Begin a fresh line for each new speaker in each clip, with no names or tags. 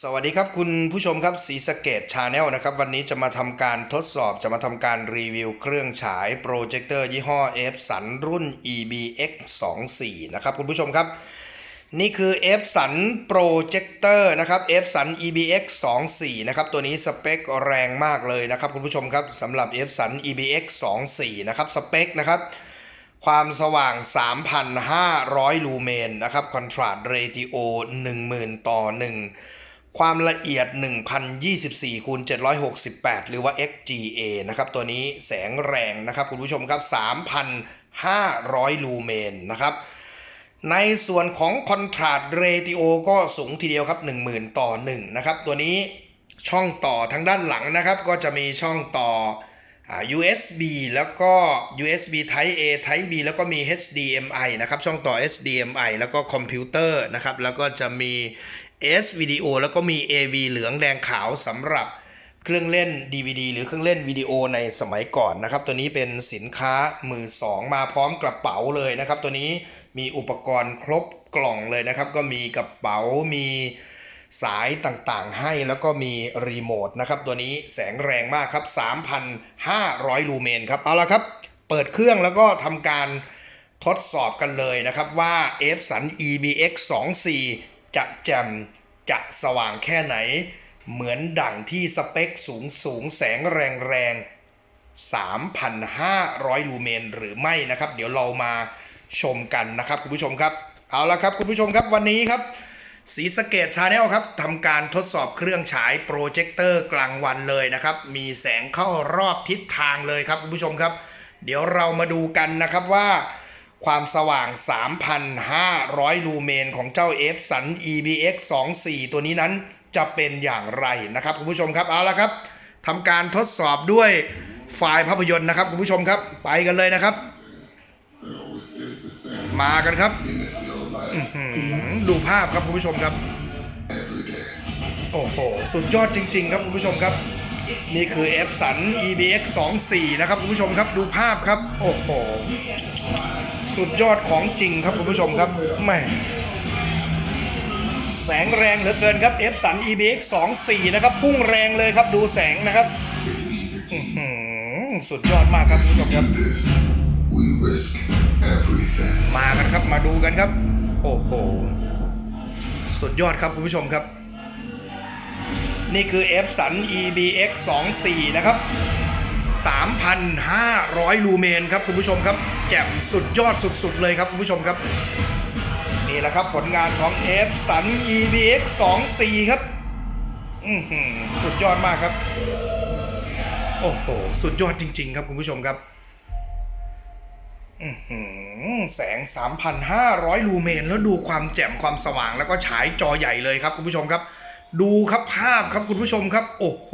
สวัสดีครับคุณผู้ชมครับสีสเกตชาแนลนะครับวันนี้จะมาทำการทดสอบจะมาทำการรีวิวเครื่องฉายโปรเจคเตอร์ยี่ห้อ f สันรุ่น EBX 2 4นะครับคุณผู้ชมครับ นี่คือ f สันโปรเจคเตอร์นะครับ f สัน EBX 2 4นะครับตัวนี้สเปคแรงมากเลยนะครับคุณผู้ชมครับสำหรับ f สัน EBX 2 4นะครับสเปคนะครับความสว่าง 3,500 ลูเมนนะครับคอนทราสต์เรติโอ10,000 ต่อ 1 ความละเอียด 1024คูณ768 หรือว่า XGA นะครับ ตัวนี้แสงแรงนะครับ คุณผู้ชมครับ 3,500 ลูเมนนะครับ ในส่วนของคอนทราสต์เรติโอก็สูงทีเดียวครับ 10,000 ต่อ 1 นะครับ ตัวนี้ช่องต่อทางด้านหลังนะครับ ก็จะมีช่องต่อ USB แล้วก็ USB Type A Type B แล้วก็มี HDMI นะครับ ช่องต่อ HDMI แล้วก็คอมพิวเตอร์นะครับ แล้วก็จะมี S วิดีโอแล้วก็มี AV เหลืองแดงขาวสำหรับเครื่องเล่น DVD หรือเครื่องเล่นวิดีโอในสมัยก่อนนะครับ ตัวนี้เป็นสินค้ามือสองมาพร้อมกระเป๋าเลยนะครับ ตัวนี้มีอุปกรณ์ครบกล่องเลยนะครับ ก็มีกระเป๋ามี สายต่างๆให้แล้วก็มีรีโมทนะครับ ตัวนี้แสงแรงมากครับ 3,500 ลูเมนครับ เอาละครับ เปิดเครื่องแล้วก็ทำการทดสอบกันเลยนะครับว่า f สัน EBX 24จะแจ่มจะสว่างแค่ไหน เหมือนดั่งที่สเปคสูงสูงแสงแรงแรง 3,500 ลูเมนหรือไม่นะครับ เดี๋ยวเรามาชมกันนะครับคุณผู้ชมครับ เอาละครับคุณผู้ชมครับวันนี้ครับ สีสเกตชาแนลครับทำการทดสอบเครื่องฉายโปรเจคเตอร์กลางวันเลยนะครับ มีแสงเข้ารอบทิศทางเลยครับคุณผู้ชมครับ เดี๋ยวเรามาดูกันนะครับว่า ความสว่าง 3,500 ลูเมนของเจ้า f สัน EBX 24ตัวนี้นั้นจะเป็นอย่างไรนะครับคุณผู้ชมครับเอาละครับทำการทดสอบด้วยไฟล์ภาพยนตร์นะครับคุณผู้ชมครับ ไปกันเลยนะครับ มากันครับ ดูภาพครับคุณผู้ชมครับ โอ้โห สุดยอดจริง ๆ ครับคุณผู้ชมครับ นี่คือ F สัน EBX 24นะครับคุณผู้ชมครับ ดูภาพครับ โอ้โห สุดยอดของจริงครับคุณผู้ชมครับแม่แสงแรงเหลือเกินครับ F สัน EBX 24นะครับ พุ่งแรงเลยครับ ดูแสงนะครับสุดยอดมากครับคุณผู้ชมครับ มากันครับ มาดูกันครับ โอ้โห สุดยอดครับคุณผู้ชมครับ นี่คือ F สัน EBX 24นะครับ 3,500 ลูเมนครับคุณผู้ชมครับ แจ่มสุดยอดสุดๆเลยครับคุณผู้ชมครับ นี่แหละครับผลงานของ F สัน EBX 24ครับอือหือสุดยอดมากครับ โอ้โห สุดยอดจริง ๆ ครับคุณผู้ชมครับ แสง 3,500 ลูเมน แล้วดูความแจ่มความสว่างแล้วก็ฉายจอใหญ่เลยครับคุณผู้ชมครับ ดูครับภาพครับคุณผู้ชมครับ โอ้โห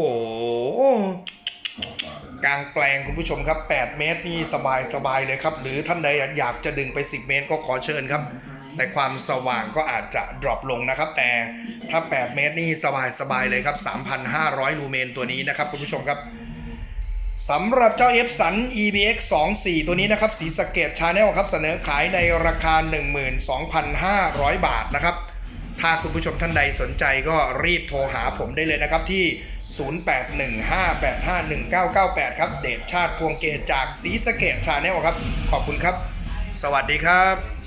กลางแปลงคุณผู้ชมครับ 8 เมตรนี่สบายสบายเลยครับ หรือท่านใดอยากจะดึงไป 10 เมตรก็ขอเชิญครับ แต่ความสว่างก็อาจจะดรอปลงนะครับ แต่ถ้า 8 เมตรนี่สบายสบายเลยครับ 3,500 ลูเมนตัวนี้นะครับคุณผู้ชมครับ สำหรับเจ้า F สัน EBX 24ตัวนี้นะครับ สีสเกตชาแนลครับ เสนอขายในราคา 12,500 บาทนะครับ ถ้าคุณผู้ชมท่านใดสนใจก็รีบโทรหาผมได้เลยนะครับที่ 0815851998 ครับ เดชชาติพวงเกตจากสีสเกตชาแนลครับ ขอบคุณครับ สวัสดีครับ